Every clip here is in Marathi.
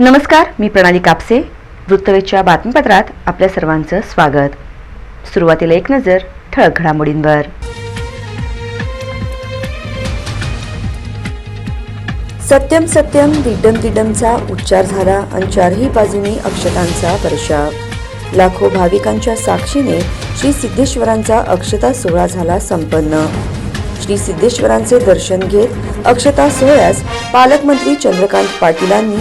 नमस्कार मी प्रणाली कापसे वृत्तवेच्या बातमीपत्रात आपल्या सर्वांचं स्वागत. सुरुवातीला एक नजर ठळक घडामोडींवर. सत्यम सत्यम दिडम दिडमचा उच्चार झाला आणि चारही बाजूनी अक्षतांचा वर्षाव लाखो भाविकांच्या साक्षीने श्री सिद्धेश्वरांचा अक्षता सोहळा झाला संपन्न. श्री सिद्धेश्वरांचे दर्शन घेत अक्षता सोहळ्यास पालकमंत्री चंद्रकांत पाटीलांनी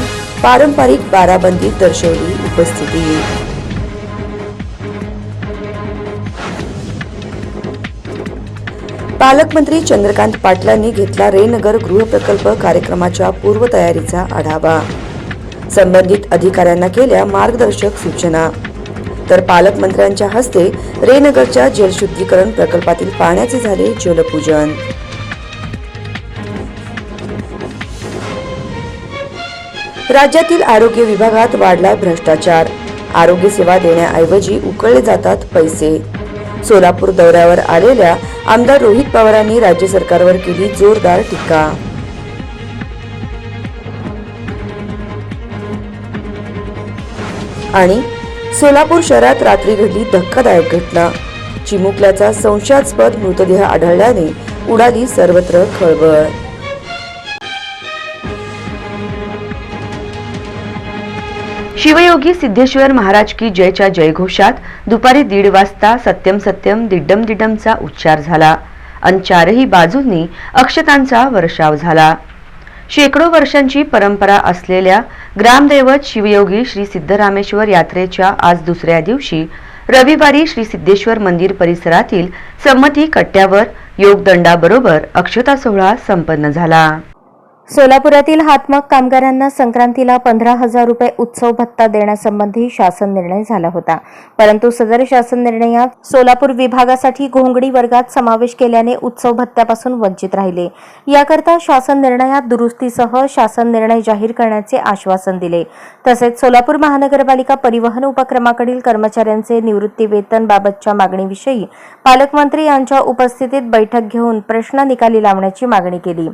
पारंपरिक बाराबंदीत दर्शवली उपस्थिती. पालकमंत्री चंद्रकांत पाटलांनी घेतला रेनगर गृहप्रकल्प कार्यक्रमाच्या पूर्वतयारीचा आढावा. संबंधित अधिकाऱ्यांना केल्या मार्गदर्शक सूचना. तर पालकमंत्र्यांच्या हस्ते रेनगरच्या जलशुद्धीकरण प्रकल्पातील पाण्याचे झाले जलपूजन. राज्यातील आरोग्य विभागात वाढलाय भ्रष्टाचार. आरोग्य सेवा देण्याऐवजी उकळले जातात पैसे. सोलापूर दौऱ्यावर आलेल्या आमदार रोहित पवारांनी राज्य सरकारवर केली जोरदार टीका. आणि सोलापूर शहरात रात्री घडली धक्कादायक घटना. चिमुकल्याचा संशयास्पद मृतदेह आढळल्याने उडाली सर्वत्र खळबळ. शिवयोगी सिद्धेश्वर महाराज की जयच्या जयघोषात दुपारी दीड वाजता सत्यम सत्यम दिड्डम दिड्डमचा उच्चार झाला. अन चारही बाजूंनी अक्षतांचा वर्षाव झाला. शेकडो वर्षांची परंपरा असलेल्या ग्रामदैवत शिवयोगी श्री सिद्धरामेश्वर यात्रेच्या आज दुसऱ्या दिवशी रविवारी श्री सिद्धेश्वर मंदिर परिसरातील संमती कट्ट्यावर योगदंडाबरोबर अक्षता सोहळा संपन्न झाला. सोलापुरातील हातमाग कामगारांना संक्रांतीला पंधरा हजार रुपये उत्सव भत्ता देण्यासंबंधी शासन निर्णय झाला होता. परंतु सदर शासन निर्णयात सोलापूर विभागासाठी घोंगडी वर्गात समावेश केल्याने उत्सव भत्त्यापासून वंचित राहिले. याकरता शासन निर्णयात दुरुस्तीसह शासन निर्णय जाहीर करण्याचे आश्वासन दिले. तसेच सोलापूर महानगरपालिका परिवहन उपक्रमाकडील कर्मचाऱ्यांचे निवृत्ती वेतन बाबतच्या मागणीविषयी पालकमंत्री यांच्या उपस्थितीत बैठक घेऊन प्रश्न निकाली लावण्याची मागणी केली.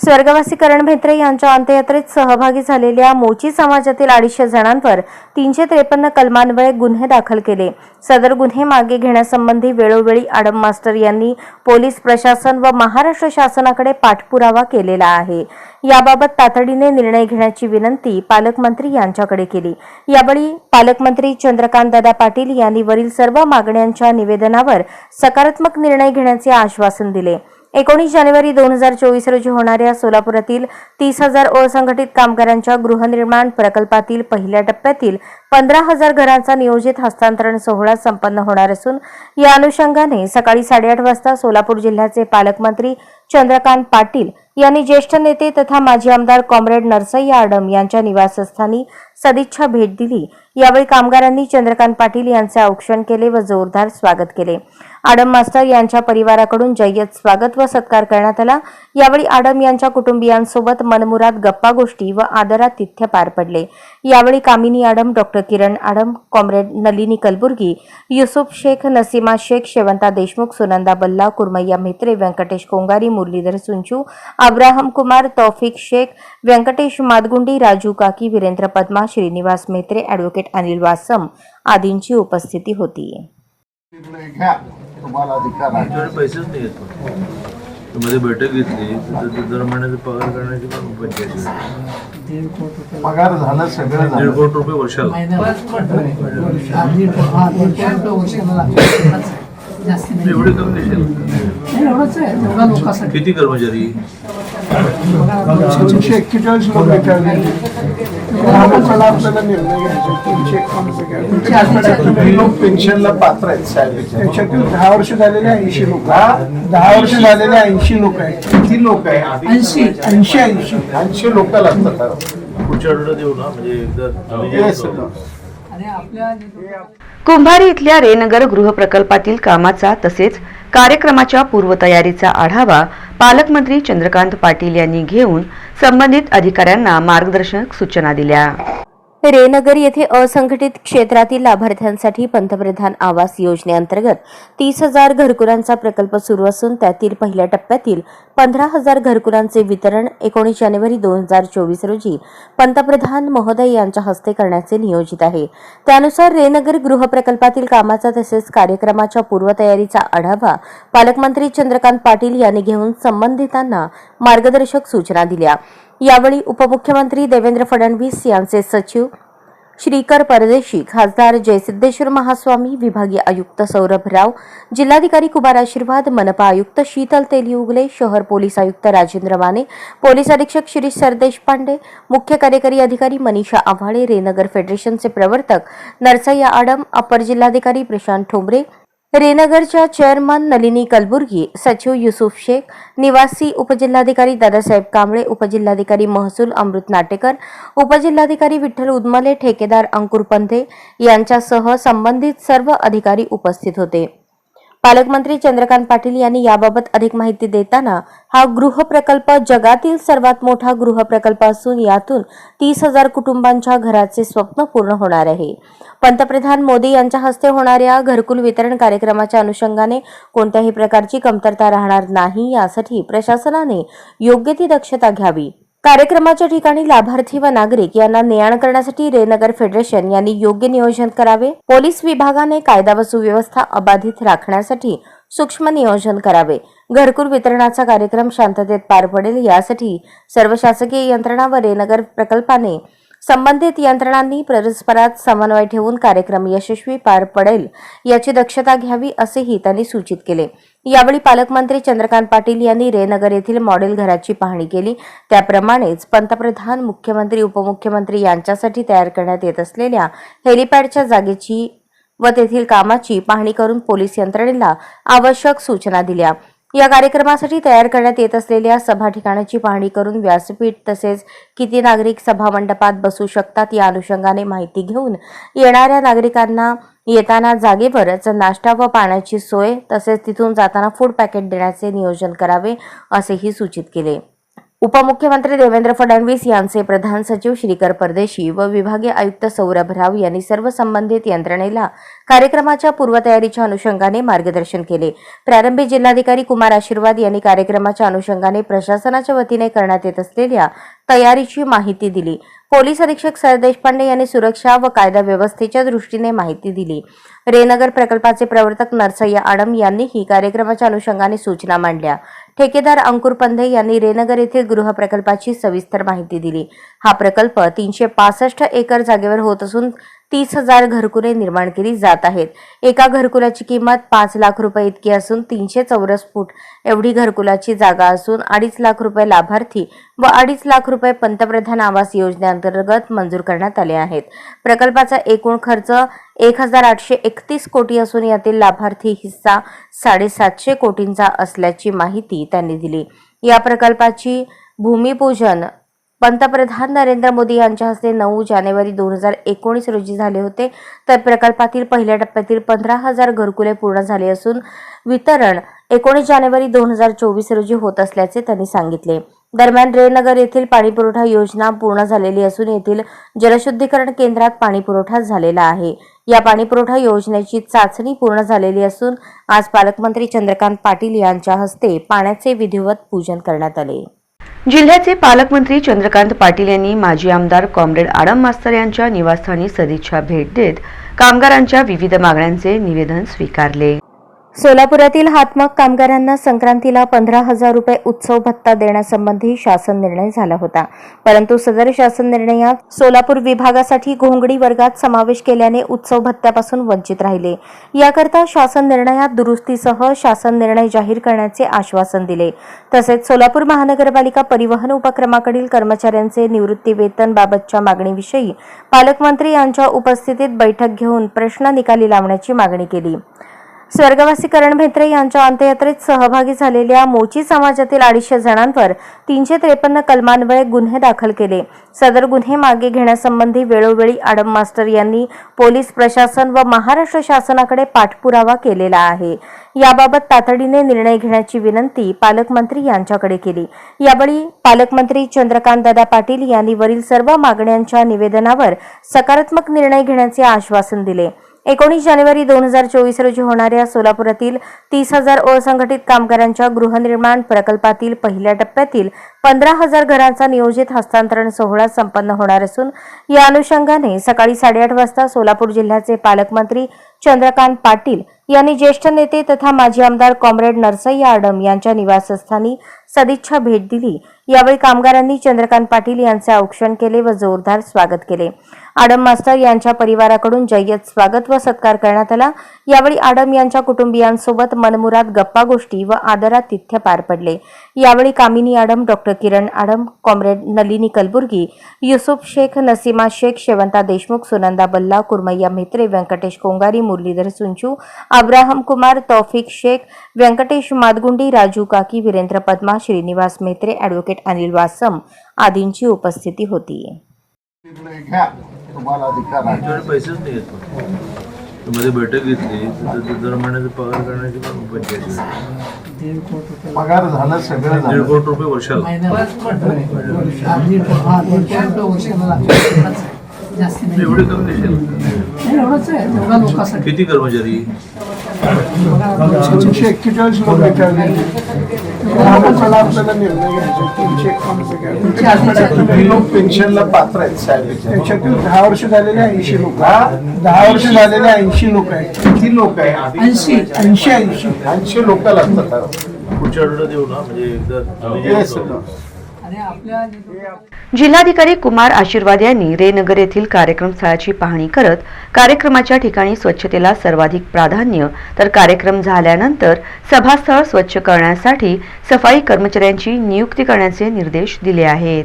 स्वर्गवासी करण म्हेत्रे यांच्या अंत्ययात्रेत सहभागी झालेल्या मोची समाजातील अडीचशे जणांवर तीनशे त्रेपन्न कलमान्वये गुन्हे दाखल केले. सदर गुन्हे मागे घेण्यासंबंधी वेळोवेळी आडम मास्टर यांनी पोलीस प्रशासन व महाराष्ट्र शासनाकडे पाठपुरावा केलेला आहे. याबाबत तातडीने निर्णय घेण्याची विनंती पालकमंत्री यांच्याकडे केली. यावेळी पालकमंत्री चंद्रकांत दादा पाटील यांनी वरील सर्व मागण्यांच्या निवेदनावर सकारात्मक निर्णय घेण्याचे आश्वासन दिले. एकोणीस जानेवारी दोन हजार चोवीस रोजी होणाऱ्या सोलापुरातील तीस हजार असंघटित कामगारांच्या गृहनिर्माण प्रकल्पातील पहिल्या टप्प्यातील पंधरा हजार घरांचा नियोजित हस्तांतरण सोहळा संपन्न होणार असून या अनुषंगाने सकाळी साडेआठ वाजता सोलापूर जिल्ह्याचे पालकमंत्री चंद्रकांत पाटील यांनी ज्येष्ठ नेते तथा माजी आमदार कॉम्रेड नरसय्या आडम यांच्या निवासस्थानी सदिच्छा भेट दिली. यावेळी कामगारांनी चंद्रकांत पाटील यांचे औक्षण केले व जोरदार स्वागत केले. आडम मास्टर यांच्या परिवाराकडून जय्यत स्वागत व सत्कार करण्यात आला. यावेळी आडम यांच्या कुटुंबियांसोबत मनमुराद गप्पा गोष्टी व आदरातिथ्य पार पडले. यावेळी Kamini Adam doctor Kiran Adam comrade Nalini Kalburgi Yusuf Shaikh Nasima Shaikh Shevanta Deshmukh Sunanda Balla Kurmayya Mhetre Venkatesh Kongari Muralidhar Sunchu Abraham Kumar Taufiq Shaikh Venkatesh Madgundi Raju Kaki Virendra Padma Shrinivas Metre advocate Anil Wasam आदींची उपस्थिती होती. निर्णय घ्या. तुम्हाला अधिकार आहे. आमच्याकडे पैसेच नाही येत मध्ये बैठक घेतली दर महिन्याचा पगार करण्याची पण पंचायत झाली. पगार झालं सगळं दीड कोटी रुपये वर्षाला. एवढे किती कर्मचारी? दोनशे एक्केचाळीस लोक आपल्याला निर्णय घ्यायचा. तीनशे लोक. पेन्शनला पात्र आहेत साहेब. त्याच्यातील दहा वर्ष झालेले ऐंशी लोक. दहा वर्ष झालेले ऐंशी लोक आहेत. किती लोक आहेत? ऐंशी. ऐंशी ऐंशी. ऐंशी लोक लागतात. पुढच्या आठवड्यात येऊ ना? म्हणजे एकदा Yes, sir. कुंभारी इथल्या रेनगर गृहप्रकल्पातील कामाचा तसेच कार्यक्रमाच्या पूर्वतयारीचा आढावा पालकमंत्री चंद्रकांत पाटील यांनी घेऊन संबंधित अधिकाऱ्यांना मार्गदर्शक सूचना दिल्या. रेनगर येथे असंघटित क्षेत्रातील लाभार्थ्यांसाठी पंतप्रधान आवास योजनेअंतर्गत तीस हजार घरकुलांचा प्रकल्प सुरू असून त्यातील पहिल्या टप्प्यातील पंधरा हजार घरकुलांचे वितरण एकोणीस जानेवारी दोन हजार चोवीस रोजी पंतप्रधान महोदय यांच्या हस्ते करण्याचे नियोजित आहे. त्यानुसार रेनगर गृहप्रकल्पातील कामाचा तसेच कार्यक्रमाच्या पूर्वतयारीचा आढावा पालकमंत्री चंद्रकांत पाटील यांनी घेऊन संबंधितांना मार्गदर्शक सूचना दिल्या. यावेळी उपमुख्यमंत्री देवेंद्र फडणवीस यांचे सचिव श्रीकर परदेशी खासदार जयसिद्धेश्वर महास्वामी विभागीय आयुक्त सौरभ राव जिल्हाधिकारी कुमार आशीर्वाद मनपा आयुक्त शीतल तेलिउगले शहर पोलीस आयुक्त राजेंद्र माने पोलीस अधीक्षक शिरीष सरदेश पांडे मुख्य कार्यकारी अधिकारी मनीषा आव्हाळे रेनगर फेडरेशनचे प्रवर्तक नरसय्या आडम अपर जिल्हाधिकारी प्रशांत ठोंबरे रेनगरच्या चेअरमन नलिनी कलबुर्गी सचिव युसुफ शेख निवासी उपजिल्हाधिकारी दादासाहेब कांबळे उपजिल्हाधिकारी महसूल अमृत नाटेकर उपजिल्हाधिकारी विठ्ठल उदमले ठेकेदार अंकुर पंधे यांच्यासह संबंधित सर्व अधिकारी उपस्थित होते. पालकमंत्री चंद्रकांत पाटील यांनी याबाबत अधिक माहिती देताना हा गृहप्रकल्प जगातील सर्वात मोठा गृहप्रकल्प असून यातून तीस हजार कुटुंबांच्या घराचे स्वप्न पूर्ण होणार आहे. पंतप्रधान मोदी यांच्या हस्ते होणाऱ्या घरकुल वितरण कार्यक्रमाच्या अनुषंगाने कोणत्याही प्रकारची कमतरता राहणार नाही यासाठी प्रशासनाने योग्य ती दक्षता घ्यावी. कार्यक्रमाच्या ठिकाणी लाभार्थी व नागरिक यांना ने आण करण्यासाठी रेनगर फेडरेशन यांनी योग्य नियोजन करावे. पोलीस विभागाने कायदा व सुव्यवस्था अबाधित राखण्यासाठी सूक्ष्म नियोजन करावे. घरकुल वितरणाचा कार्यक्रम शांततेत पार पडेल यासाठी सर्व शासकीय यंत्रणा व रेनगर प्रकल्पाने संबंधित यंत्रणांनी परस्परात समन्वय ठेवून कार्यक्रम यशस्वी पार पडेल याची दक्षता घ्यावी असेही त्यांनी सूचित केले. यावेळी पालकमंत्री चंद्रकांत पाटील यांनी रेनगर येथील मॉडेल घराची पाहणी केली. त्याप्रमाणेच पंतप्रधान मुख्यमंत्री उपमुख्यमंत्री यांच्यासाठी तयार करण्यात येत असलेल्या हेलिपॅडच्या जागेची व तेथील कामाची पाहणी करून पोलीस यंत्रणेला आवश्यक सूचना दिल्या. या कार्यक्रमासाठी तयार करण्यात येत असलेल्या सभा ठिकाणाची पाहणी करून व्यासपीठ तसेच किती नागरिक सभा मंडपात बसू शकतात या अनुषंगाने माहिती घेऊन येणाऱ्या नागरिकांना येताना जागेवरच नाश्ता व पाण्याची सोय तसेच तिथून जाताना फूड पॅकेट देण्याचे नियोजन करावे असेही सूचित केले. उपमुख्यमंत्री देवेंद्र फडणवीस यांचे प्रधान सचिव श्रीकर परदेशी व विभागीय आयुक्त सौरभ राव यांनी सर्व संबंधित यंत्रणेला कार्यक्रमाच्या पूर्वतयारीच्या अनुषंगाने मार्गदर्शन केले. प्रारंभी जिल्हाधिकारी कुमार आशीर्वाद यांनी कार्यक्रमाच्या अनुषंगाने प्रशासनाच्या वतीने करण्यात येत असलेल्या तयारीची माहिती दिली. पोलीस अधीक्षक सर देशपांडे यांनी सुरक्षा व कायदा व्यवस्थेच्या दृष्टीने माहिती दिली. रेनगर प्रकल्पाचे प्रवर्तक नरसय्या आडम यांनीही कार्यक्रमाच्या अनुषंगाने सूचना मांडल्या. ठेकेदार अंकुर पंधे यांनी रेनगर येथील गृहप्रकल्पाची सविस्तर माहिती दिली. हा प्रकल्प तीनशे पासष्ट एकर जागेवर होत असून तीस हजार घरकुले निर्माण केली जात आहेत. एका घरकुलाची किंमत पाच लाख रुपये इतकी असून तीनशे चौरस फूट एवढी घरकुलाची जागा असून अडीच लाख रुपये लाभार्थी व अडीच लाख रुपये पंतप्रधान आवास योजनेअंतर्गत मंजूर करण्यात आले आहेत. प्रकल्पाचा एकूण खर्च एक हजार आठशे एकतीस कोटी असून यातील लाभार्थी हिस्सा साडेसातशे कोटींचा असल्याची माहिती त्यांनी दिली. या प्रकल्पाची भूमिपूजन पंतप्रधान नरेंद्र मोदी यांच्या हस्ते नऊ जानेवारी दोन हजार एकोणीस रोजी झाले होते. तर प्रकल्पातील पहिल्या टप्प्यातील पंधरा हजार घरकुले पूर्ण झाले असून वितरण एकोणीस जानेवारी दोन हजार चोवीस रोजी होत असल्याचे त्यांनी सांगितले. दरम्यान रेनगर येथील पाणीपुरवठा योजना पूर्ण झालेली असून येथील जलशुद्धीकरण केंद्रात पाणीपुरवठा झालेला आहे. या पाणीपुरवठा योजनेची चाचणी पूर्ण झालेली असून आज पालकमंत्री चंद्रकांत पाटील यांच्या हस्ते पाण्याचे विधिवत पूजन करण्यात आले. जिल्ह्याचे पालकमंत्री चंद्रकांत पाटील यांनी माजी आमदार कॉम्रेड आडम मास्तर यांच्या निवासस्थानी सदिच्छा भेट देत कामगारांच्या विविध मागण्यांचे निवेदन स्वीकारले. सोलापुरातील हातमाग कामगारांना संक्रांतीला पंधरा हजार रुपये उत्सव भत्ता देण्यासंबंधी शासन निर्णय झाला होता. परंतु सदर शासन निर्णयात सोलापूर विभागासाठी घोंगडी वर्गात समावेश केल्याने उत्सव भत्त्यापासून वंचित राहिले. याकरता शासन निर्णयात दुरुस्तीसह शासन निर्णय जाहीर करण्याचे आश्वासन दिले. तसेच सोलापूर महानगरपालिका परिवहन उपक्रमाकडील कर्मचाऱ्यांचे निवृत्ती वेतन बाबतच्या मागणीविषयी पालकमंत्री यांच्या उपस्थितीत बैठक घेऊन प्रश्न निकाली लावण्याची मागणी केली. स्वर्गवासी करण भेत्रे यांच्या अंत्ययात्रेत सहभागी झालेल्या मोची समाजातील अडीचशे जणांवर तीनशे त्रेपन्न कलमान्वये गुन्हे दाखल केले. सदर गुन्हे मागे घेण्यासंबंधी वेळोवेळी आडम मास्टर यांनी पोलीस प्रशासन व महाराष्ट्र शासनाकडे पाठपुरावा केलेला आहे. याबाबत तातडीने निर्णय घेण्याची विनंती पालकमंत्री यांच्याकडे केली. यावेळी पालकमंत्री चंद्रकांत दादा पाटील यांनी वरील सर्व मागण्यांच्या निवेदनावर सकारात्मक निर्णय घेण्याचे आश्वासन दिले. एकोणीस जानेवारी दोन हजार चोवीस रोजी होणाऱ्या सोलापुरातील तीस हजार असंघटित कामगारांच्या गृहनिर्माण प्रकल्पातील पहिल्या टप्प्यातील पंधरा हजार घरांचा नियोजित हस्तांतरण सोहळा संपन्न होणार असून या अनुषंगाने सकाळी साडेआठ वाजता सोलापूर जिल्ह्याचे पालकमंत्री चंद्रकांत पाटील यांनी ज्येष्ठ नेते तथा माजी आमदार कॉम्रेड नरसय्या आडम यांच्या निवासस्थानी सदिच्छा भेट दिली. यावेळी कामगारांनी चंद्रकांत पाटील यांचे औक्षण केले व जोरदार स्वागत केले. आडम मास्टर यांच्या परिवाराकडून जय्यत स्वागत व सत्कार करण्यात आला. यावेळी आडम यांच्या कुटुंबियांसोबत मनमुराद गप्पा गोष्टी व आदरातिथ्य पार पडले. यावेळी Kamini Adam doctor Kiran Adam comrade Nalini Kalburgi Yusuf Shaikh Nasima Shaikh Shevanta Deshmukh Sunanda Balla Kurmayya Mhetre Venkatesh Kongari Muralidhar Sunchu Abraham Kumar Taufiq Shaikh Venkatesh Madgundi Raju Kaki Virendra Padma Shrinivas Metre advocate Anil Wasam आदींची उपस्थिती होती. निर्णय घ्या. तुम्हाला अधिकार आहे. आमच्याकडे पैसेच नाही येत मध्ये बैठक घेतली दर महिन्याचा पगार करण्याची पण पंचायत. पगार झालं सगळं दीड कोटी रुपये वर्षाला. एवढे कमी कशाला? किती कर्मचारी? दोनशे एक्केचाळीस लोक आपल्याला निर्णय घ्यायचे तीनशे एकावन्न लोक पेन्शनला पात्र आहेत साहेब त्याच्यातील दहा वर्ष झालेले ऐंशी लोक. दहा वर्ष झालेले ऐंशी लोक आहेत. किती लोक आहेत? ऐंशी ऐंशी ऐंशी. ऐंशी लोक लागतात. पुढच्या आठवड्यात येऊ ना म्हणजे एकदा. जिल्हाधिकारी कुमार आशीर्वाद यांनी रेनगर येथील कार्यक्रम स्थळाची पाहणी करत कार्यक्रमाच्या ठिकाणी स्वच्छतेला सर्वाधिक प्राधान्य तर कार्यक्रम झाल्यानंतर सभास्थळ स्वच्छ करण्यासाठी सफाई कर्मचाऱ्यांची नियुक्ती करण्याचे निर्देश दिले आहेत.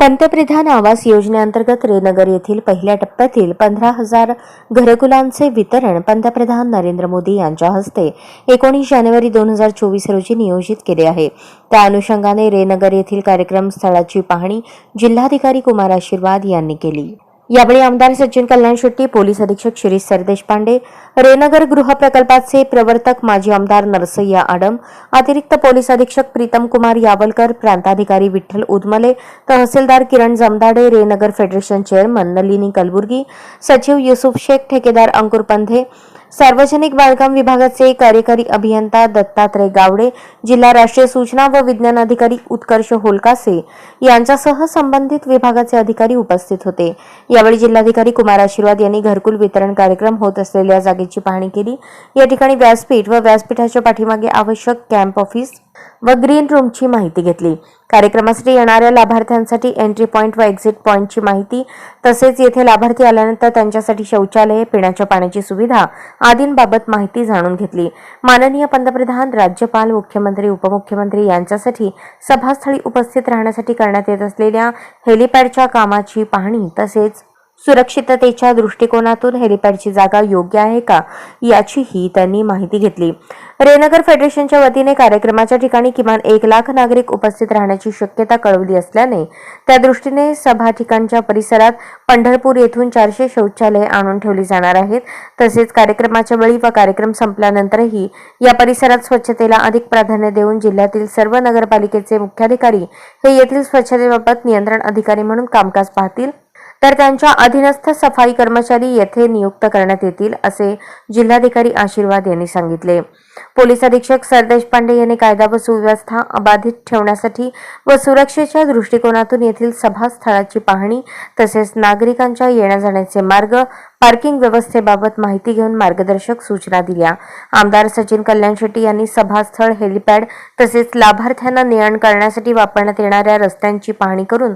पंतप्रधान आवास योजनेअंतर्गत रेनगर येथील पहिल्या टप्प्यातील पंधरा हजार घरकुलांचे वितरण पंतप्रधान नरेंद्र मोदी यांच्या हस्ते एकोणीस जानेवारी दोन हजार चोवीस रोजी नियोजित केले आहे. त्या अनुषंगाने रेनगर येथील कार्यक्रम स्थळाची पाहणी जिल्हाधिकारी कुमार आशीर्वाद यांनी केली. यावेळी आमदार सचिन कल्याण शेट्टी पोलीस अधीक्षक शिरीष सरदेशपांडे रेनगर गृह प्रकल्पाचे प्रवर्तक माजी आमदार नरसय्या आडम अतिरिक्त पोलीस अधीक्षक प्रीतम कुमार यावलकर प्रांताधिकारी विठ्ठल उदमले तहसीलदार किरण जमदाडे रेनगर फेडरेशन चेअरमन नलिनी कलबुर्गी सचिव युसुफ शेख ठेकेदार अंकुर पंधे सार्वजनिक बांधकाम विभागाचे कार्यकारी अभियंता दत्तात्रय गावडे जिल्हा राष्ट्रीय सूचना व विज्ञान अधिकारी उत्कर्ष होलकासे यांच्यासह संबंधित विभागाचे अधिकारी उपस्थित होते. यावेळी जिल्हाधिकारी कुमार आशीर्वाद यांनी घरकुल वितरण कार्यक्रम होत असलेल्या जागेची पाहणी केली. या ठिकाणी व्यासपीठ व व्यासपीठाच्या पाठीमागे आवश्यक कॅम्प ऑफिस व ग्रीन रूमची माहिती घेतली. कार्यक्रमासाठी येणाऱ्या लाभार्थ्यांसाठी एंट्री पॉईंट व एक्झिट पॉईंटची माहिती तसेच येथे लाभार्थी आल्यानंतर त्यांच्यासाठी शौचालये पिण्याच्या पाण्याची सुविधा आदींबाबत माहिती जाणून घेतली. माननीय पंतप्रधान राज्यपाल मुख्यमंत्री उपमुख्यमंत्री यांच्यासाठी सभास्थळी उपस्थित राहण्यासाठी करण्यात येत असलेल्या हेलिपॅडच्या कामाची पाहणी तसेच सुरक्षिततेच्या दृष्टिकोनातून हेलिपॅडची जागा योग्य आहे का याचीही त्यांनी माहिती घेतली. रेनगर फेडरेशनच्या वतीने कार्यक्रमाच्या ठिकाणी किमान एक लाख नागरिक उपस्थित राहण्याची शक्यता कळवली असल्याने त्या दृष्टीने सभा ठिकाणच्या परिसरात पंढरपूर येथून चारशे शौचालये आणून ठेवली जाणार आहेत. तसेच कार्यक्रमाच्या वेळी व कार्यक्रम संपल्यानंतरही या परिसरात स्वच्छतेला अधिक प्राधान्य देऊन जिल्ह्यातील सर्व नगरपालिकेचे मुख्याधिकारी हे येथील स्वच्छतेबाबत नियंत्रण अधिकारी म्हणून कामकाज पाहतील. तर त्यांच्या अधीनस्थ सफाई कर्मचारी येथे नियुक्त करण्यात येतील असे जिल्हाधिकारी आशीर्वाद यांनी सांगितले. पोलीस अधीक्षक सरदेश पांडे यांनी कायदा व सुव्यवस्था अबाधित ठेवण्यासाठी व सुरक्षेच्या दृष्टिकोनातून येथील सभास्थळाची पाहणी तसेच नागरिकांच्या येण्या जाण्याचे मार्ग पार्किंग व्यवस्थेबाबत माहिती घेऊन मार्गदर्शक सूचना दिल्या. आमदार सचिन कल्याण शेट्टी यांनी सभास्थळ हेलिपॅड तसेच लाभार्थ्यांना ने करण्यासाठी वापरण्यात येणाऱ्या रस्त्यांची पाहणी करून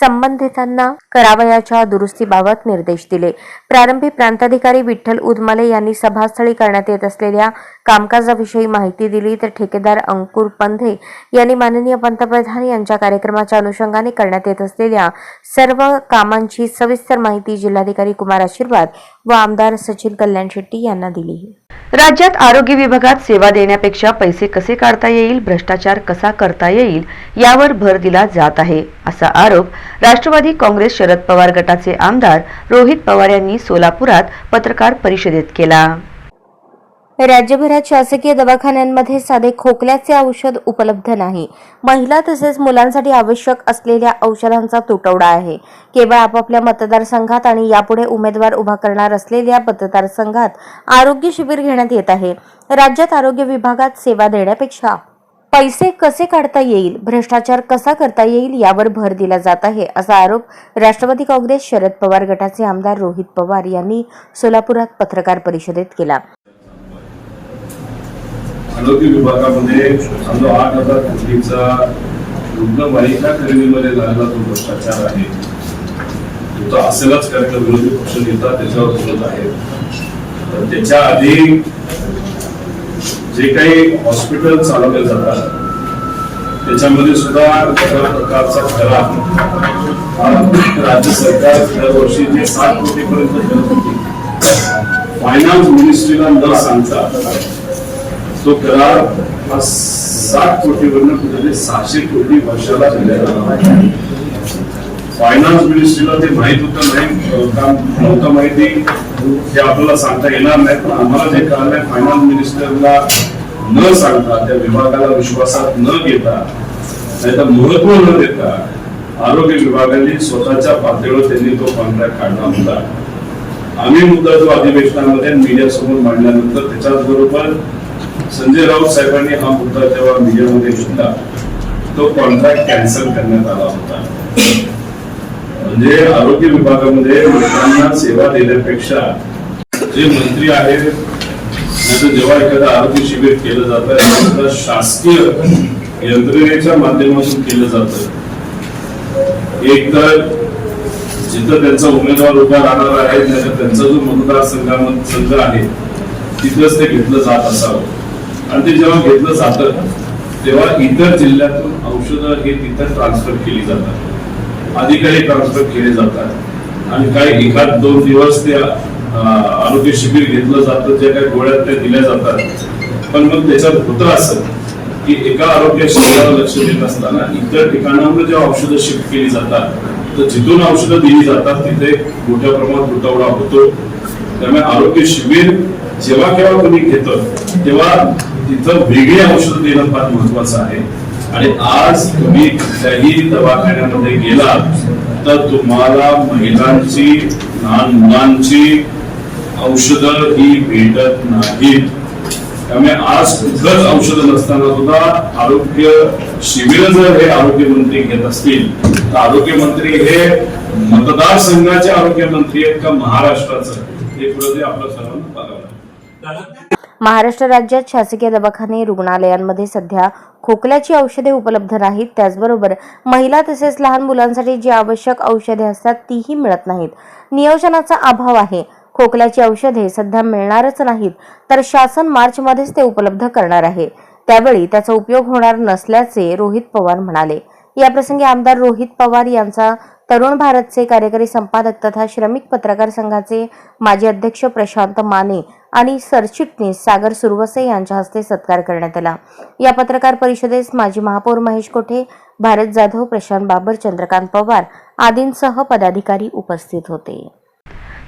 संबंधितांना करावयाच्या दुरुस्तीबाबत निर्देश दिले. प्रारंभी प्रांताधिकारी विठ्ठल उदमले यांनी सभास्थळी करण्यात येत असलेल्या कामकाजाविषयी माहिती दिली तर ठेकेदार अंकुर पंधे यांनी माननीय पंतप्रधान यांच्या कार्यक्रमाच्या अनुषंगाने करण्यात येत असलेल्या सर्व कामांची सविस्तर माहिती जिल्हाधिकारी कुमार आशीर्वाद व आमदार सचिन कल्याण शेट्टी यांना दिली. राज्यात आरोग्य विभागात सेवा देण्यापेक्षा पैसे कसे काढता येईल भ्रष्टाचार कसा करता येईल यावर भर दिला जात आहे असा आरोप राष्ट्रवादी काँग्रेस शरद पवार गटाचे आमदार रोहित पवार यांनी सोलापुरात पत्रकार परिषदेत केला. राज्यभरात शासकीय दवाखान्यांमध्ये साधे खोकल्याचे औषध उपलब्ध नाही. महिला तसेच मुलांसाठी आवश्यक असलेल्या औषधांचा तुटवडा आहे. केवळ आपापल्या मतदारसंघात आणि यापुढे उमेदवार उभा करणार असलेल्या मतदारसंघात आरोग्य शिबिर घेण्यात येत आहे. राज्यात आरोग्य विभागात सेवा देण्यापेक्षा पैसे कसे काढता येईल? भ्रष्टाचार कसा करता येईल? यावर भर दिला जात आहे असा आरोप राष्ट्रवादी काँग्रेस शरद पवार गटाचे आमदार रोहित पवार यांनी सोलापुरात पत्रकार परिषदेत केला. आरोग्य विभागामध्ये समजा आठ हजार कोटीचा रुग्णवाहिका खरेदीमध्ये लागला तो भ्रष्टाचार आहे. तो तर असेलच कारण विरोधी पक्ष नेता त्याच्यावर बोलत आहेत. त्याच्या आधी जे काही हॉस्पिटल चालवले जातात त्याच्यामध्ये सुद्धा वेगळ्या प्रकारचा खरा राज्य सरकार दरवर्षी जे सात कोटीपर्यंत करत होती फायनान्स मिनिस्ट्रीला न सांगता तो करार हा सात कोटीवरनं कुठेतरी सहाशे कोटी वर्षाला दिलेला जाणार फायनान्स मिनिस्ट्रीला ते माहीत होतं नाही. काम नव्हतं माहिती. हे आपल्याला सांगता येणार नाही. पण आम्हाला जे कळलं आहे फायनान्स मिनिस्टरला न सांगता त्या विभागाला विश्वासात न घेता नाही तर महत्त्व न देता आरोग्य विभागाने स्वतःच्या पातळीवर त्यांनी तो कॉन्ट्रॅक्ट काढला होता. आम्ही मुद्दा जो अधिवेशनामध्ये मीडिया समोर मांडल्यानंतर त्याच्याच बरोबर संजय राऊत साहेबांनी हा मुद्दा जेव्हा मीडियामध्ये घेतला तो कॉन्ट्रॅक्ट कॅन्सल करण्यात आला होता. म्हणजे आरोग्य विभागामध्ये लोकांना सेवा देण्यापेक्षा जे मंत्री आहेत जेव्हा एखादं आरोग्य शिबिर केलं जात शासकीय यंत्रणेच्या माध्यमातून केलं जात. एक तर जिथं त्यांचा उमेदवार उभा राहणार आहे त्यांचा जो मतदारसंघ संघ आहे तिथंच ते घेतलं जात असावं. आणि ते जेव्हा घेतलं जातं तेव्हा इतर जिल्ह्यातून औषधं हे तिथं ट्रान्सफर केली जातात. अधिकारी ट्रान्सफर केले जातात. आणि काही एखाद दोन दिवस त्या आरोग्य शिबिर घेतलं जातं ज्या काही गोळ्या त्या दिल्या जातात. पण मग त्याच्यात होतं असं की एका आरोग्य शिबिरावर लक्ष देत असताना इतर ठिकाणावर जेव्हा औषधं शिफ्ट केली जातात तर जिथून औषधं दिली जातात तिथे मोठ्या प्रमाणात तुटवडा होतो. त्यामुळे आरोग्य शिबिर जेव्हा केव्हा कोणी घेतं तेव्हा तिथं वेगळी औषधं देणं फार महत्वाचं आहे. आणि आज तुम्ही कुठल्याही दवाखान्यामध्ये गेलात तर तुम्हाला महिलांची लहान मुलांची औषधं ही भेटत नाहीत. त्यामुळे आज कुठलंच औषध नसताना सुद्धा आरोग्य शिबिर जर हे आरोग्य मंत्री घेत असतील तर आरोग्य मंत्री हे मतदारसंघाचे आरोग्य मंत्री आहेत का महाराष्ट्राचं? हे पुढे आपलं सर्वांना बघावं महाराष्ट्र राज्यात शासकीय दवाखाने रुग्णालयांमध्ये सध्या खोकल्याची औषधे उपलब्ध नाहीत. त्याचबरोबर महिला तसेच लहान मुलांसाठी जी आवश्यक औषधे असतात तीही मिळत नाहीत. नियोजनाचा अभाव आहे. खोकल्याची औषधे सध्या मिळणारच नाहीत तर शासन मार्चमध्येच ते उपलब्ध करणार आहे. त्यावेळी त्याचा उपयोग होणार नसल्याचे रोहित पवार म्हणाले. याप्रसंगी आमदार रोहित पवार यांचा तरुण भारतचे कार्यकारी संपादक तथा श्रमिक पत्रकार संघाचे माजी अध्यक्ष प्रशांत माने आणि सरचिटणीस सागर सुरवसे यांच्या हस्ते सत्कार करण्यात आला. या पत्रकार परिषदेस माजी महापौर महेश कोठे भारत जाधव प्रशांत बाबर चंद्रकांत पवार आदींसह पदाधिकारी उपस्थित होते.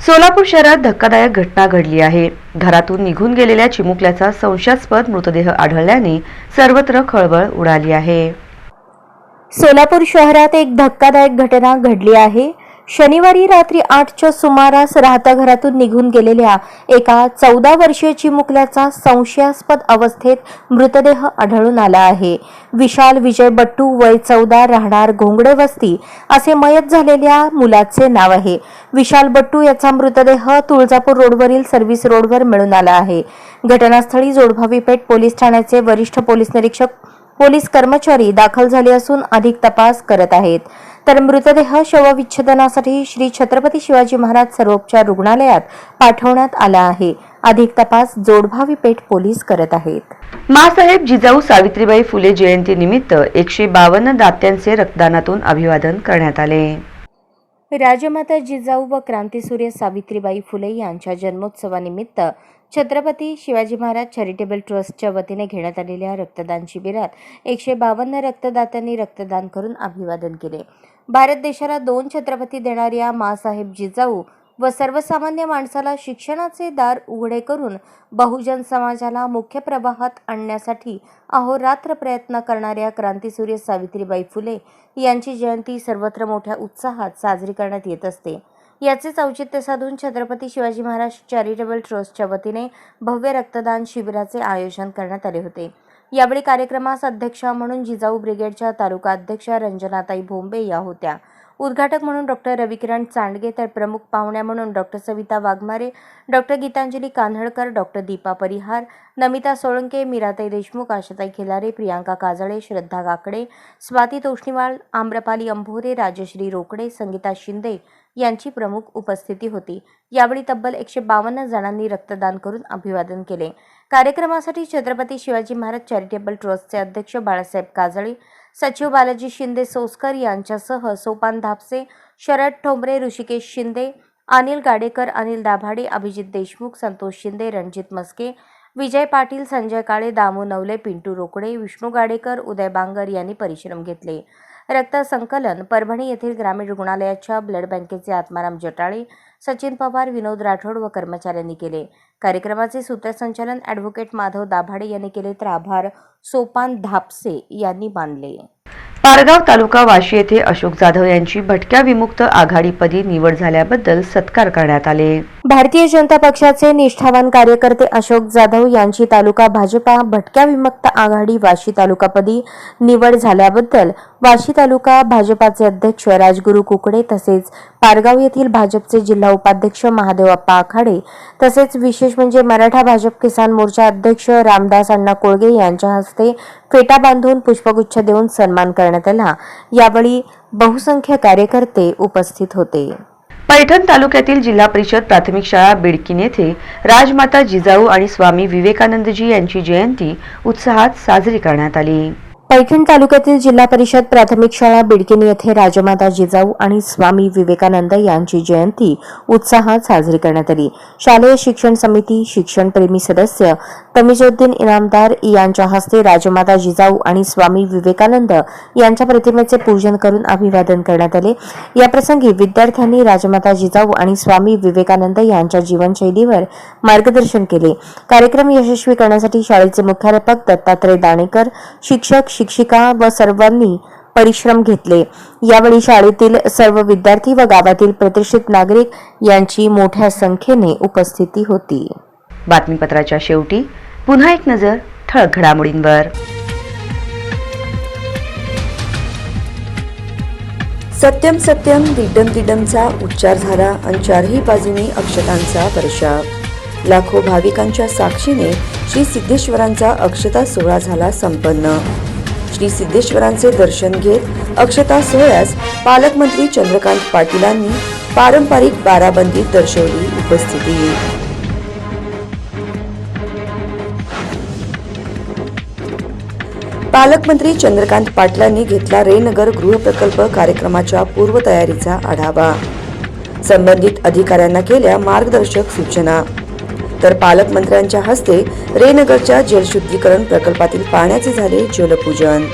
सोलापूर शहरात धक्कादायक घटना घडली आहे. घरातून निघून गेलेल्या चिमुकल्याचा संशयास्पद मृतदेह आढळल्याने सर्वत्र खळबळ उडाली आहे. सोलापूर शहरात एक धक्कादायक घटना घडली आहे. शनिवारी रात्री आठच्या सुमारास राहत्या घरातून निघून गेलेल्या एका चौदा वर्षीय चिमुकल्याचा संशयास्पद अवस्थेत मृतदेह आढळून आला आहे. विशाल विजय बट्टू वय चौदा राहणार घोंगडे वस्ती असे मयत झालेल्या मुलाचे नाव आहे. विशाल बट्टू याचा मृतदेह तुळजापूर रोडवरील सर्व्हिस रोडवर मिळून आला आहे. घटनास्थळी जोडभावी पेठ पोलीस ठाण्याचे वरिष्ठ पोलीस निरीक्षक पोलीस कर्मचारी दाखल झाले असून अधिक तपास करत आहेत. तर मृतदेह शवविच्छेदनासाठी श्री छत्रपती शिवाजी महाराज सर्वोपचार रुग्णालयात पाठवण्यात आला आहे. अधिक तपास जोडभावी पेठ पोलीस करत आहेत. मासाहेब जिजाऊ सावित्रीबाई फुले जयंती निमित्त एकशे बावन्न दात्यांचे रक्तदानातून अभिवादन करण्यात आले. राजमाता जिजाऊ व क्रांतीसूर्य सावित्रीबाई फुले यांच्या जन्मोत्सवानिमित्त छत्रपती शिवाजी महाराज चॅरिटेबल ट्रस्टच्या वतीने घेण्यात आलेल्या रक्तदान शिबिरात एकशे बावन्न रक्तदात्यांनी रक्तदान करून अभिवादन केले. भारत देशाला दोन छत्रपती देणाऱ्या मासाहेब जिजाऊ व सर्वसामान्य माणसाला शिक्षणाचे दार उघडे करून बहुजन समाजाला मुख्य प्रवाहात आणण्यासाठी अहोरात्र प्रयत्न करणाऱ्या क्रांतीसूर्य सावित्रीबाई फुले यांची जयंती सर्वत्र मोठ्या उत्साहात साजरी करण्यात येत असते. याचेच औचित्य साधून छत्रपती शिवाजी महाराज चॅरिटेबल ट्रस्टच्या वतीने भव्य रक्तदान शिबिराचे आयोजन करण्यात आले होते. यावेळी कार्यक्रमास अध्यक्षा म्हणून जिजाऊ ब्रिगेडच्या तालुका अध्यक्षा रंजनाताई भोंबे या होत्या. उद्घाटक म्हणून डॉक्टर रविकिरण चांडगे तर प्रमुख पाहुण्या म्हणून doctor Savita Waghmare doctor Gitanjali Kanhalkar doctor Deepa Parihar Namita Solanke Miratai Deshmukh Ashatai Khilare Priyanka Kajale Shraddha Kakade Swati Toshniwal Amrapali Ambhore Rajshri Rokade Sangita Shinde यांची प्रमुख उपस्थिती होती. यावेळी तब्बल एकशे बावन्न जणांनी रक्तदान करून अभिवादन केले. कार्यक्रमासाठी छत्रपती शिवाजी महाराज चॅरिटेबल ट्रस्टचे अध्यक्ष बाळासाहेब काजळे सचिव बालाजी शिंदे सोसकर यांच्यासह सोपान धापसे शरद ठोंबरे ऋषिकेश शिंदे अनिल गाडेकर अनिल दाभाडे अभिजित देशमुख संतोष शिंदे रणजित मस्के विजय पाटील संजय काळे दामू नवले पिंटू रोकडे विष्णू गाडेकर उदय बांगर यांनी परिश्रम घेतले. रक्त संकलन परभणी येथील ग्रामीण रुग्णालयाच्या ब्लड बँकेचे आत्माराम जटाळे सचिन पवार विनोद राठोड व कर्मचाऱ्यांनी केले. कार्यक्रमाचे सूत्रसंचालन ॲडव्होकेट माधव दाभाडे यांनी केले तर आभार. सोपान धापसे यांनी मानले. पारगाव तालुका वाशी येथे अशोक जाधव यांची भटक्या विमुक्त आघाडीपदी निवड झाल्याबद्दल सत्कार करण्यात आले. भारतीय जनता पक्षाचे निष्ठावान कार्यकर्ते अशोक जाधव यांची तालुका भाजपा भटक्या विमुक्त आघाडी वाशी तालुकापदी निवड झाल्याबद्दल वाशी तालुका भाजपाचे अध्यक्ष राजगुरू कुकडे तसेच पारगाव येथील भाजपचे जिल्हा उपाध्यक्ष महादेव अप्पा आखाडे तसेच विशेष म्हणजे मराठा भाजप किसान मोर्चा अध्यक्ष रामदास अण्णा कोळगे यांच्या हस्ते फेटा बांधून पुष्पगुच्छ देऊन सन्मान करण्यात आला. यावेळी बहुसंख्य कार्यकर्ते उपस्थित होते. पैठण तालुक्यातील जिल्हा परिषद प्राथमिक शाळा बिडकीन येथे राजमाता जिजाऊ आणि स्वामी विवेकानंदजी यांची जयंती उत्साहात साजरी करण्यात आली. पैठण तालुक्यातील जिल्हा परिषद प्राथमिक शाळा बिडकिनी येथे राजमाता जिजाऊ आणि स्वामी विवेकानंद यांची जयंती उत्साहात साजरी करण्यात आली. शालेय शिक्षण समिती शिक्षणप्रेमी सदस्य तमिजुद्दीन इनामदार यांच्या हस्ते राजमाता जिजाऊ आणि स्वामी विवेकानंद यांच्या प्रतिमेचे पूजन करून अभिवादन करण्यात आले. याप्रसंगी विद्यार्थ्यांनी राजमाता जिजाऊ आणि स्वामी विवेकानंद यांच्या जीवनशैलीवर मार्गदर्शन केले. कार्यक्रम यशस्वी करण्यासाठी शाळेचे मुख्याध्यापक दत्तात्रय दाणेकर शिक्षक शिक्षिका व सर्वांनी परिश्रम घेतले. यावेळी शाळेतील सर्व विद्यार्थी व गावातील प्रतिष्ठित नागरिक यांची मोठ्या संख्येने उपस्थिती होती. बातमीपत्राच्या शेवटी पुन्हा एक नजर ठळक घडामोडींवर. सत्यम सत्यम दिडम दिडमचा उच्चार झाला आणि चारही बाजूनी अक्षतांचा वर्षाव. लाखो भाविकांच्या साक्षीने श्री सिद्धेश्वरांचा अक्षता सोहळा झाला संपन्न. श्री सिद्धेश्वरांचे दर्शन घेत अक्षता सोहळ्यास पालकमंत्री चंद्रकांत पाटीलांनी पारंपरिक बाराबंदीत दर्शवली उपस्थिती. पालकमंत्री चंद्रकांत पाटलांनी घेतला रेनगर गृहप्रकल्प कार्यक्रमाच्या पूर्वतयारीचा आढावा. संबंधित अधिकाऱ्यांना केल्या मार्गदर्शक सूचना. तर पालकमंत्र्यांच्या हस्ते रेनगरच्या जलशुद्धीकरण प्रकल्पातील पाण्याचे झाले जलपूजन.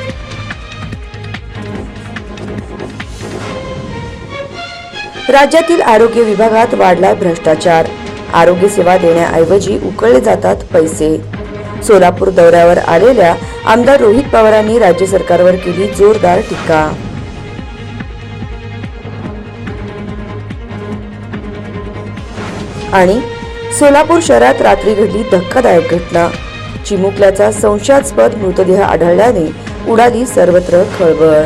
राज्यातील आरोग्य विभागात वाढलाय भ्रष्टाचार. आरोग्य सेवा देण्याऐवजी उकळले जातात पैसे. सोलापूर दौऱ्यावर आलेल्या आमदार रोहित पवारांनी राज्य सरकारवर केली जोरदार टीका. आणि सोलापूर शहरात रात्री घडली धक्कादायक घटना. चिमुकल्याचा संशयास्पद मृतदेह आढळल्याने उडाली सर्वत्र खळबळ.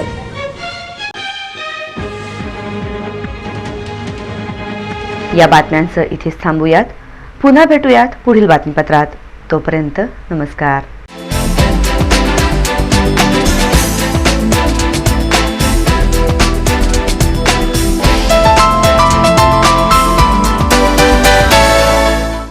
या बातम्यांचं इथेच थांबूयात. पुन्हा भेटूयात पुढील बातमीपत्रात. तोपर्यंत नमस्कार.